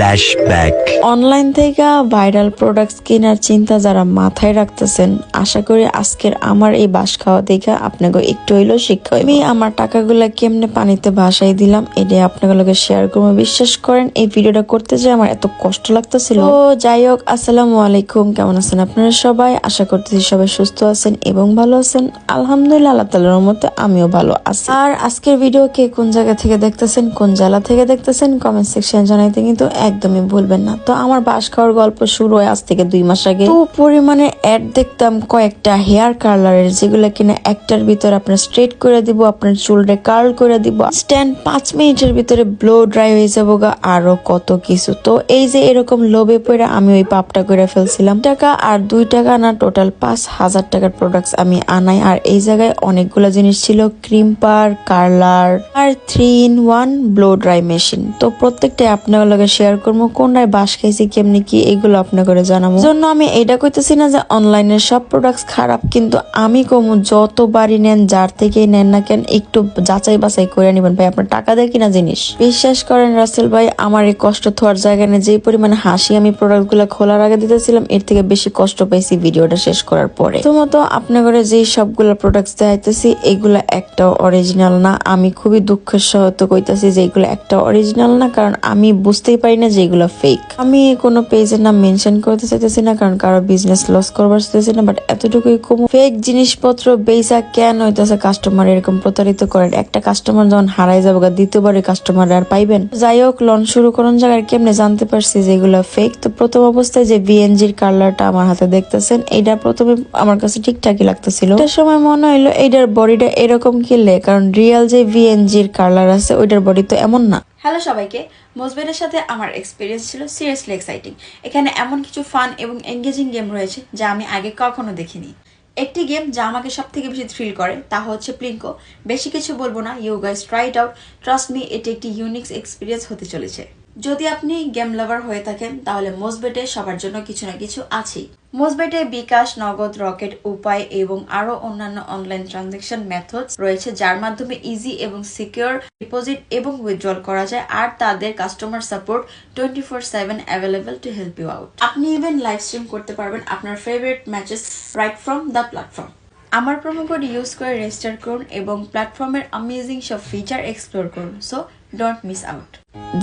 Flashback. Online থেকে viral products কেনার চিন্তা যারা মাথায় রাখতেছেন, আশা করি আজকের আমার এই বাস খাওয়া দেখে আপনাকে একটু হইলেও শিক্ষা আমি আমার টাকাগুলো কেমনে পানিতে ভাসাই দিলাম এটা আপনাগুলোকে শেয়ার করব। বিশ্বাস করেন, এই ভিডিওটা করতে যে আমার এত কষ্ট লাগতেছিল। তো যাই হোক, আসসালামু আলাইকুম, কেমন আছেন আপনারা সবাই? আশা করতেছি সবাই সুস্থ আছেন এবং ভালো আছেন। আলহামদুলিল্লাহ, আল্লাহ তালার মতে আমিও ভালো আছি। আর আজকের ভিডিও কে কোন জায়গা থেকে দেখতেছেন, কোন জেলা থেকে দেখতেছেন কমেন্ট সেকশন জানাইতে কিন্তু একদমই ভুলবেন না। তো আমার বাস খাওয়ার গল্প শুরু হয় আজ থেকে দুই মাস আগে। তো পরিমাণে অ্যাড দেখতাম কয়েকটা হেয়ার কালারের যেগুলো কিনা একটার ভিতরে আপনার স্ট্রেট করে দিব, আপনার চুলটা কার্ল করে দিব। স্ট্যান্ড পাঁচ মিনিটের ভিতরে ব্লো ড্রাই হয়ে যাব গা, আরও কত কিছু। তো এই যে এরকম লোভে পড়ে আমি ওই পাপটা করে ফেলছিলাম। টাকা আর দুই টাকা না টোটাল পাঁচ হাজার টাকার প্রোডাক্টস আমি আনাই। আর এই জায়গায় অনেকগুলো জিনিস ছিল crimper curler R three in one blow dry machine তো প্রত্যেকটা আপনার লগে শেয়ার করব কোনটায় বাস খাইছি, কেমনি কি এগুলো আপনার করে জানাব জন্য আমি এটা কইতেছি না যে অনলাইনের সব প্রোডাক্টস খারাপ, কিন্তু আমি কমু যতবারই নেন, যার থেকেই নেন না কেন, একটু যাচাই বাছাই করে নিবেন। ভাই, আপনার টাকা দেয় কিনা জিনিস? বিশ্বাস করেন রাসেল ভাই, আমার এই কষ্ট থোয়ার জায়গায় যে পরিমাণে হাসি আমি প্রোডাক্টগুলো খোলার আগে দিতেছিলাম, এর থেকে বেশি কষ্ট পাইছি ভিডিওটা শেষ করার পরে। প্রথমত আপনার যেই সবগুলো প্রোডাক্টস দেখাইতেছি, এগুলা একটা অরিজিনাল না। আমি খুবই দুঃখের সহত কইতাছি যে এগুলো একটা অরিজিনাল না, কারণ আমি বুঝতেই পারি না যে এগুলো ফেক আমি কোনো পেজের নাম মেনশন করতে চাইতেছি না, কারণ কারও বিজনেস লস করবার চাইতেছি না বাট এতটুকুই কম। ফেক জিনিসপত্র বেচা কেন হইতেছে কাস্টমার এরকম প্রতারিত করেন। একটা কাস্টমার যখন হারাই যাব দ্বিতীয়বারে কাস্টমার আর পাইবেন। যাই হোক লন শুরু করুন জায়গায় কেমনে জানতে পারছি যে এগুলো ফেক তো প্রথম অবস্থায় যে বিএনজির কালারটা আমার হাতে দেখতেছেন এইটা প্রথমে আমার কাছে ঠিকঠাকই লাগতেছিল। একটা সময় মনে হইল, এইটার বডিটা এরকম কিনলে কারণ রিয়েল যে ভিএনজির কালার আছে, ওইটার বডি তো এমন না। হ্যালো সবাইকে। মোজবেনের সাথে আমার এক্সপিরিয়েন্স ছিল সিরিয়াসলি এক্সাইটিং এখানে এমন কিছু ফান এবং এঙ্গেজিং গেম রয়েছে যা আমি আগে কখনো দেখিনি। একটি গেম যা আমাকে সব থেকে বেশি থ্রিল করে তা হচ্ছে প্লিঙ্কো বেশি কিছু বলব না you guys try it out trust me এটি একটি ইউনিক এক্সপিরিয়েন্স হতে চলেছে। যদি আপনি গেম লাভার হয়ে থাকেন, তাহলে মোসবেটে সবার জন্য কিছু না কিছু আছেই। মোসবেটে বিকাশ, নগদ, রকেট, উপায় এবং আরও অন্যান্য অনলাইন ট্রানজেকশন মেথডস রয়েছে, যার মাধ্যমে ইজি এবং সিকিউর ডিপোজিট এবং উইথড্রল করা যায়, আর তাদের customer support twenty four seven available to help you out আপনি ইভেন লাইভ স্ট্রিম করতে পারবেন আপনার favourite matches right from the platform আমার প্রোমো কোড ইউজ করে রেজিস্টার করুন এবং প্ল্যাটফর্মের অ্যামেজিং সব ফিচার এক্সপ্লোর করুন সো ডোন্ট মিস আউট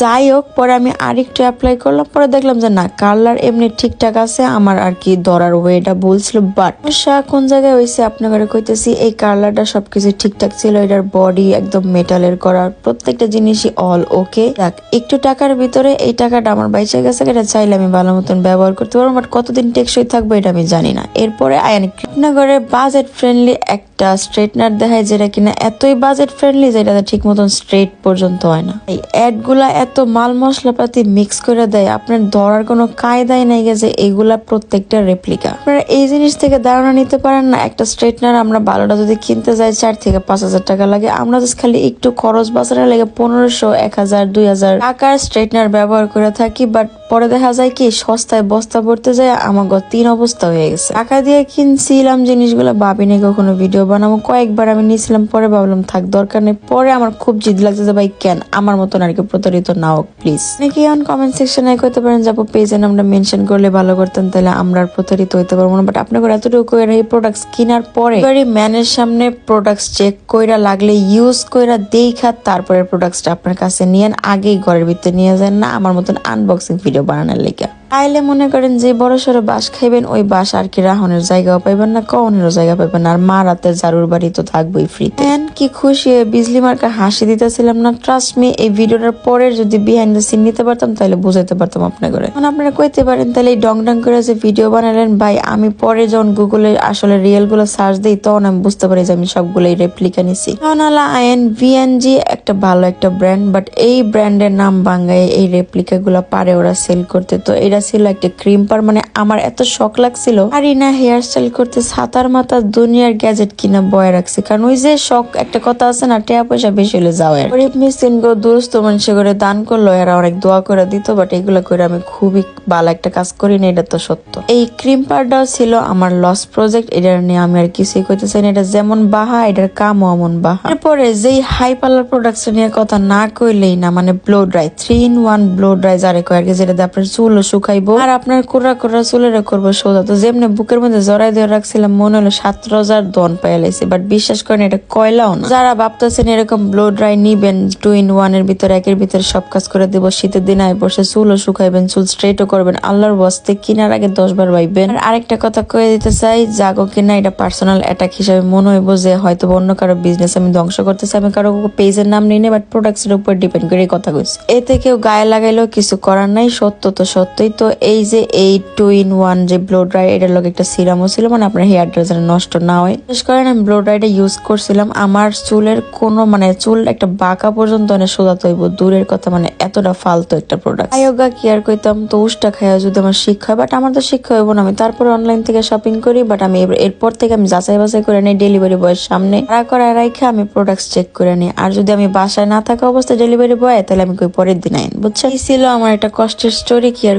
যাই হোক, পরে আমি আরেকটু অ্যাপ্লাই করলাম, পরে দেখলাম যে না কালার এমনি ঠিকঠাক আছে, আমার আর কি ধরার ওয়েটা বলছিল বাট সমস্যা কোন জায়গায় হয়েছে আপনাকে কইতেছি, এই কালারটা সবকিছু ঠিকঠাক ছিল, এটার বডি একদম মেটালের করার প্রত্যেকটা জিনিসই অল ওকে দেখ একটু টাকার ভিতরে এই টাকাটা আমার বাইচে গেছে, এটা চাইলে আমি ভালো মতন ব্যবহার করতে পারব বাট কতদিন টেকসই থাকব এটা আমি জানি না। এরপরে আয়ানি, কৃষ্ণনগরে বাজেট ফ্রেন্ডলি একটা স্ট্রেটনার দেখায়, যেটা কিনা এতই বাজেট ফ্রেন্ডলি যেটা ঠিক মতন স্ট্রেট পর্যন্ত হয় না। এই অ্যাড গুলা এত মাল মশলাপাতি মিক্স করে দেয়, আপনার ধরার কোনো কায়দাই নাই গেছে এগুলা প্রত্যেকটা রেপ্লিকা আপনারা এই জিনিস থেকে ধারণা নিতে পারেন না, একটা স্ট্রেটনার আমরা ভালোটা যদি কিনতে যাই, চার থেকে পাঁচ হাজার টাকা লাগে। আমরা জাস্ট খালি একটু খরচ বাজারে লাগে পনেরোশো, এক হাজার, দুই হাজার টাকার স্ট্রেটনার ব্যবহার করে থাকি বাট পরে দেখা যায় কি, সস্তায় বস্তা ভরতে যায় আমার গো তিন অবস্থা হয়ে গেছে। টাকা দিয়ে কিনছিলাম জিনিসগুলো ভাবিনি কখনো ভিডিও বানাবো। কয়েকবার আমি নিয়েছিলাম পরে ভাবলাম থাক, দরকার নেই। পরে আমার খুব জিদ লাগছে ভাই, কেন? আমার মতন আর কি প্রতারিত না হোক প্লিজ নাকি অন কমেন্ট সেকশনে করতে পারেন যাব পেজে আমরা মেনশন করলে ভালো করতেন, তাহলে আমরা আর প্রতারিত হইতে পারব না। বাট আপনাকে এতটুকু এই প্রোডাক্টস কেনার পরে ম্যানের সামনে প্রোডাক্টস চেক কইরা লাগলে ইউজ কইরা দেখা তারপরে প্রোডাক্টসটা আপনার কাছে নিয়েন, আগেই ঘরের ভিতরে নিয়ে যান। না, আমার মতন আনবক্সিং ভিডিও বানানোর লেগে। তাইলে মনে করেন যে বড় সড়ো বাস খাইবেন, ওই বাস আর কি রাহনের জায়গাও পাইবেন না কওনেরও জায়গা পাইবেন আর মা রাতে জারুর বাড়ি তো থাকবোই ফ্রিতে কি খুশি বিজলি মার্কা হাসি দিতেছিলাম না ট্রাস্ট মি এই ভিডিওটার পরে যদি বিহাইন্ড দ্য সিন নিতে পারতাম, তাহলে বুঝাইতে পারতাম আপনার করে এখন আপনারা কইতে পারেন, তাহলে এই ডং ডং করে যে ভিডিও বানালেন, ভাই, আমি পরে যখন গুগলে আসলে রিয়েলগুলো সার্চ দিই, তখন আমি বুঝতে পারি যে আমি সবগুলো রেপ্লিকা নিছি। আলা আইএন ভিএনজি একটা ভালো একটা ব্র্যান্ড বাট এই ব্র্যান্ডের নাম বাঙ্গায় এই রেপ্লিকা গুলা পারে ওরা সেল করতে, তো এটা ছিল একটা ক্রিম পার মানে আমার এত শখ লাগছিল। আর না হেয়ার স্টাইল করতে ছাতার মাথা দুনিয়ার গ্যাজেট কিনা বয় রাখছে। কারণ ওই যে শখ, একটা কথা আছে না, টাকা পয়সা বেশি হলে যাও আর গরিব মিসকিন গো দুরস্ত মানুষ করে দান করল, এরা অনেক দোয়া করে দিত বাট এগুলো করে আমি খুবই ভালো একটা কাজ করি না এটা তো সত্য। এই ক্রিম পারটাও ছিল আমার লস প্রজেক্ট এটা নিয়ে আমি আর কিছুই করতে চাই না এটা যেমন বাহা, এটার কামও এমন বাহা। এরপরে যেই হাই পার্লার প্রোডাক্টস নিয়ে কথা না কইলেই না মানে blow dry three in one blow dry যারে কয় আর কি যেটা দিয়ে আপনার চুলও শুকাইবো আর আপনার কোরা কোরা চুলের করব সোজা তো যেমনি বুকের মধ্যে জড়াই দিয়ে রাখছিলাম, মনে হলো সাত হাজার দন পাই লাইছে বাট বিশ্বাস করেন এটা কয়লাও না। যারা ভাবতেছেন এরকম ব্লো ড্রাই নিবেন টু ইন ওয়ানের ভিতরে, একের ভিতরে সব কাজ করে দিব, শীতের দিন আয় বসে চুলও শুকাইবেন, চুল স্ট্রেটও করবেন, আল্লাহর বস্তে কিনার আগে দশ বার ভাইবেন আর আরেকটা কথা কয়ে দিতে চাই, জাগো কিনা এটা পার্সোনাল অ্যাটাক হিসাবে মনে হইব যে হয়তো অন্য কারও বিজনেস আমি ধ্বংস করতেছি আমি কারও পেজের নাম নিই বাট প্রোডাক্টস এর উপর ডিপেন্ড করে কথা কইছি এতে কেউ গায়ে লাগাইলেও কিছু করার নাই, সত্য তো সত্যই তো এই যে এই টু ইন ওয়ান যে ব্লো ড্রাই এটার লোক একটা সিরামও ছিল মানে আপনার হেয়ারটা যেন নষ্ট না হয়। বিশেষ করেন আমি ব্লো ড্রাইটা ইউজ করছিলাম, আমার চুলের কোনো মানে চুল একটা বাঁকা পর্যন্ত অনেক সোজা তৈব, দূরের কথা মানে এতটা ফালতু একটা প্রোডাক্ট আয়োগা কি আর কইতাম তো উষ্টা খাইয়া যদি আমার শিক্ষা হয় বাট আমার তো শিক্ষা হইব না, আমি তারপরে অনলাইন থেকে শপিং করি বাট আমি এরপর থেকে আমি যাচাই বাছাই করে নিই ডেলিভারি বয়ের সামনে। তারা করে রাখে আমি প্রোডাক্ট চেক করে নিই, আর যদি আমি বাসায় না থাকা অবস্থায় ডেলিভারি বয় তাহলে আমি কই পরের দিন আইন, বুঝছেন? ছিল আমার একটা কষ্টের স্টোরি কি আর